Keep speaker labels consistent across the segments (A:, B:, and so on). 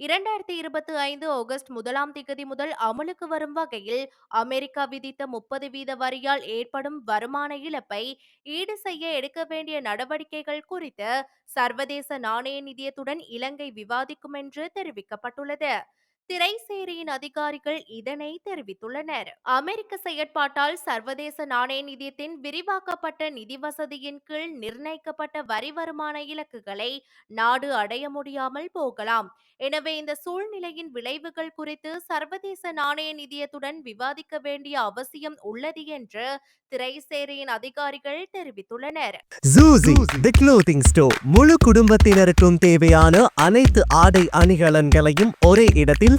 A: இரண்டாயிரத்தி இருபத்தி ஐந்து ஆகஸ்ட் முதலாம் திகதி முதல் அமலுக்கு வரும் வகையில் அமெரிக்கா விதித்த முப்பது வீத வரியால் ஏற்படும் வருமான இழப்பை ஈடு செய்ய எடுக்க வேண்டிய நடவடிக்கைகள் குறித்து சர்வதேச நாணய நிதியத்துடன் இலங்கை விவாதிக்கும் என்று தெரிவிக்கப்பட்டுள்ளது. திரைசேரியின் அதிகாரிகள் இதனை தெரிவித்துள்ளனர். அமெரிக்க செயற்பாட்டால் சர்வதேச நாணய நிதியத்தின் விரிவாக்கப்பட்ட நிதி வசதியின் கீழ் நிர்ணயிக்கப்பட்ட வரி வருமான இலக்குகளை நாடு அடைய முடியாமல் போகலாம். எனவே இந்த சூழ்நிலையின் விளைவுகள் குறித்து சர்வதேச நாணய நிதியத்துடன் விவாதிக்க வேண்டிய அவசியம் உள்ளது என்று திரைசேரியின் அதிகாரிகள் தெரிவித்துள்ளனர்.
B: ஜூசி தி க்ளோதிங் ஸ்டோர் முழு குடும்பத்தினருக்கும் தேவையான அனைத்து ஆடை அணிகலன்களையும் ஒரே இடத்தில்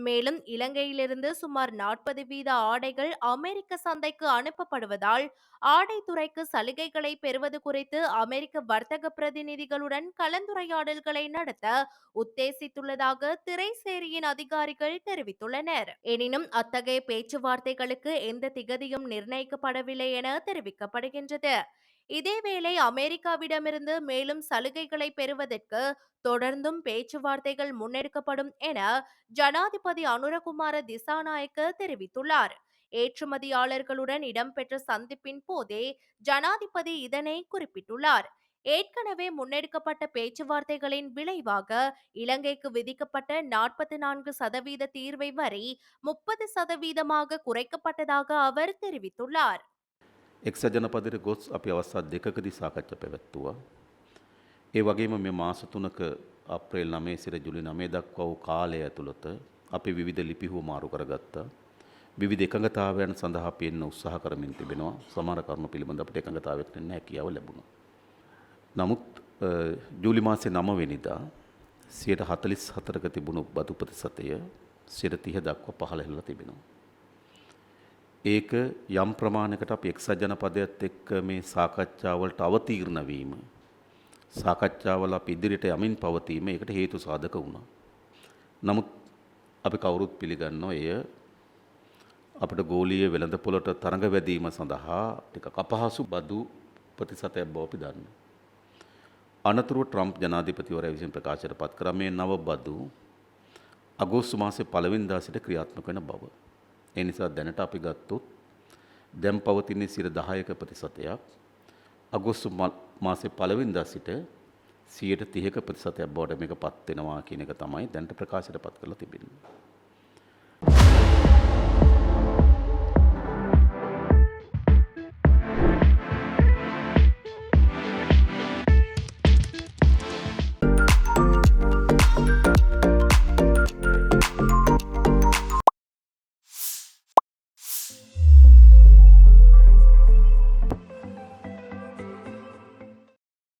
A: மேலும் இலங்கையிலிருந்து சுமார் நாற்பது வீத ஆடைகள் அமெரிக்க சந்தைக்கு அனுப்பப்படுவதால் ஆடை துறைக்கு சலுகைகளை பெறுவது குறித்து அமெரிக்க வர்த்தக பிரதிநிதிகளுடன் கலந்துரையாடல்களை நடத்த உத்தேசித்துள்ளதாக திரைசேரியின் அதிகாரிகள் தெரிவித்துள்ளனர். எனினும் அத்தகைய பேச்சுவார்த்தைகளுக்கு எந்த திகதியும் நிர்ணயிக்கப்படவில்லை என தெரிவிக்கப்படுகின்றது. இதேவேளை அமெரிக்காவிடமிருந்து மேலும் சலுகைகளை பெறுவதற்கு தொடர்ந்தும் பேச்சுவார்த்தைகள் முன்னெடுக்கப்படும் என ஜனாதிபதி அனுரகுமார திசாநாயக்க தெரிவித்துள்ளார். ஏற்றுமதியாளர்களுடன் இடம்பெற்ற சந்திப்பின் போதே ஜனாதிபதி இதனை குறிப்பிட்டுள்ளார். ஏற்கனவே முன்னெடுக்கப்பட்ட பேச்சுவார்த்தைகளின் விளைவாக இலங்கைக்கு விதிக்கப்பட்ட நாற்பத்தி நான்கு சதவீத தீர்வை வரி முப்பது சதவீதமாக குறைக்கப்பட்டதாக அவர் தெரிவித்துள்ளார்.
C: එක්සත් ජනපදයට ගොස් අපි අවස්ථා දෙකකදී සාකච්ඡා පැවැත්තුවා. ඒ වගේම මේ මාස තුනක අප්‍රේල් නමේ සිර ජුලි නමේ දක්වා වූ කාලය ඇතුළත අපි විවිධ ලිපිහුව මාරු කරගත්තා. විවිධ එකඟතාවයන් සඳහා අපි එන්න උත්සාහ කරමින් තිබෙනවා. සමහර කරුණු පිළිබඳ අපිට එකඟතාවයක් නැහැ හැකියාව ලැබුණා. නමුත් අ, ජූලි මාසේ 9 වෙනිදා 144ක තිබුණු බදු ප්‍රතිශතය 130 දක්වා පහළ හෙළලා තිබෙනවා. ඒක යම් ප්‍රමාණයකට අපි එක්සත් ජනපදයත් එක්ක මේ සාකච්ඡාවලට අවතීර්ණ වීම සාකච්ඡාවල අපි ඉදිරියට යමින් පවතීම ඒකට හේතු සාධක වුණා. නමුත් අපි කවුරුත් පිළිගන්නවා එය අපට ගෝලීය වෙළඳපොළට තරඟ වැදීම සඳහා ටිකක් අපහසු බදු ප්‍රතිශතයක් බව අපි දන්නවා. අනතුරුව ට්‍රම්ප් ජනාධිපතිවරයා විසින් ප්‍රකාශයට පත් කර මේ නව බදු අගෝස්තු මාසේ පළවෙනිදා සිට ක්‍රියාත්මක වෙන බව. ඒ නිසා දැනට අපි ගත්තොත් දැන් පවතින්නේ සිර 10ක ප්‍රතිශතයක් අගෝස්තු මා- මාසේ පළවෙනිදා සිට 130ක ප්‍රතිශතයක් බවට මේක පත් වෙනවා කියන එක තමයි දැනට ප්‍රකාශයට පත් කරලා තිබෙන්නේ.